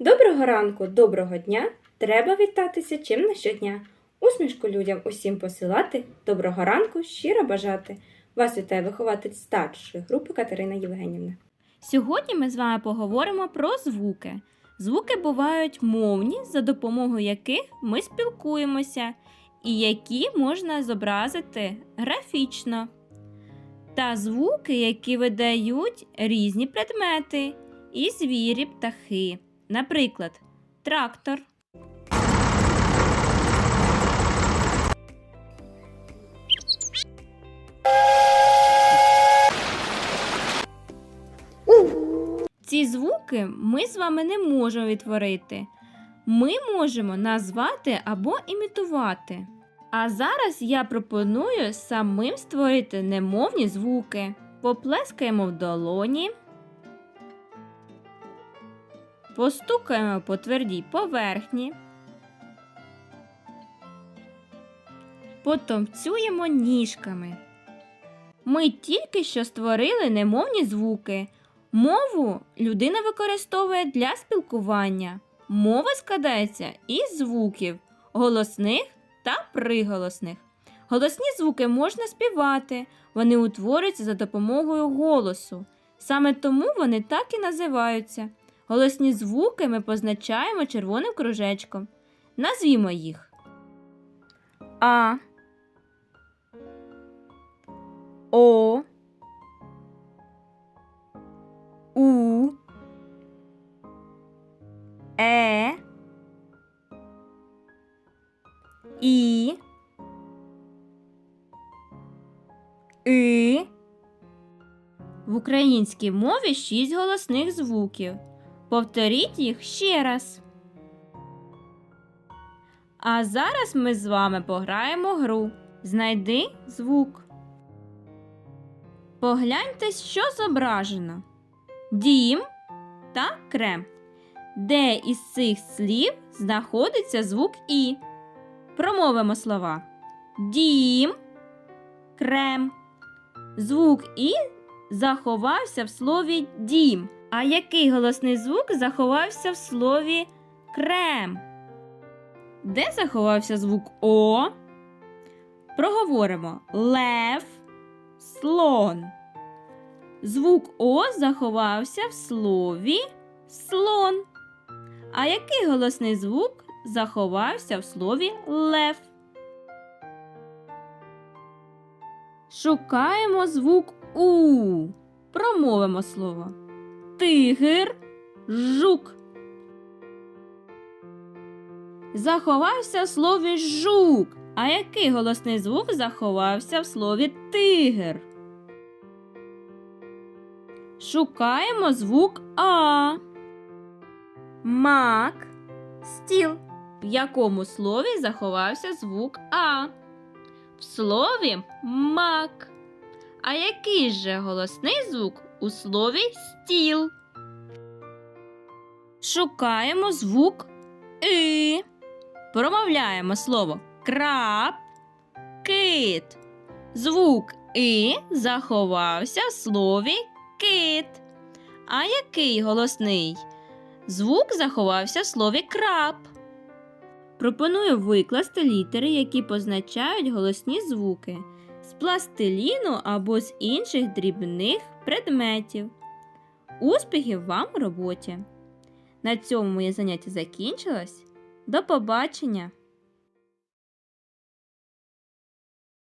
Доброго ранку, доброго дня! Треба вітатися чим на щодня. Усмішку людям усім посилати, доброго ранку, щиро бажати. Вас вітає вихователь старшої групи Катерина Євгенівна. Сьогодні ми з вами поговоримо про звуки. Звуки бувають мовні, за допомогою яких ми спілкуємося, і які можна зобразити графічно. Та звуки, які видають різні предмети і звірі, птахи. Наприклад, трактор. Ці звуки ми з вами не можемо відтворити. Ми можемо назвати або імітувати. А зараз я пропоную самим створити немовні звуки. Поплескаємо в долоні. Постукаємо по твердій поверхні. Потомцюємо ніжками. Ми тільки що створили немовні звуки. Мову людина використовує для спілкування. Мова складається із звуків голосних та приголосних. Голосні звуки можна співати, вони утворюються за допомогою голосу. Саме тому вони так і називаються. Голосні звуки ми позначаємо червоним кружечком. Назвімо їх. А. О. У. Е. І. И. В українській мові шість голосних звуків. Повторіть їх ще раз. А зараз ми з вами пограємо гру. Знайди звук. Погляньте, що зображено. Дім та крем. Де із цих слів знаходиться звук І? Промовимо слова. Дім, крем. Звук І заховався в слові дім. А який голосний звук заховався в слові крем? Де заховався звук О? Проговоримо лев, слон. Звук О заховався в слові слон. А який голосний звук заховався в слові лев? Шукаємо звук У. Промовимо слово. Тигр, жук. Заховався в слові жук. А який голосний звук заховався в слові тигр? Шукаємо звук А. Мак. Стіл. В якому слові заховався звук А? В слові мак. А який же голосний звук у слові стіл? Шукаємо звук И. Промовляємо слово краб, кит. Звук И заховався в слові кит. А який голосний? Звук заховався в слові краб. Пропоную викласти літери, які позначають голосні звуки з пластиліну або з інших дрібних предметів. Успіхів вам у роботі! На цьому моє заняття закінчилось. До побачення!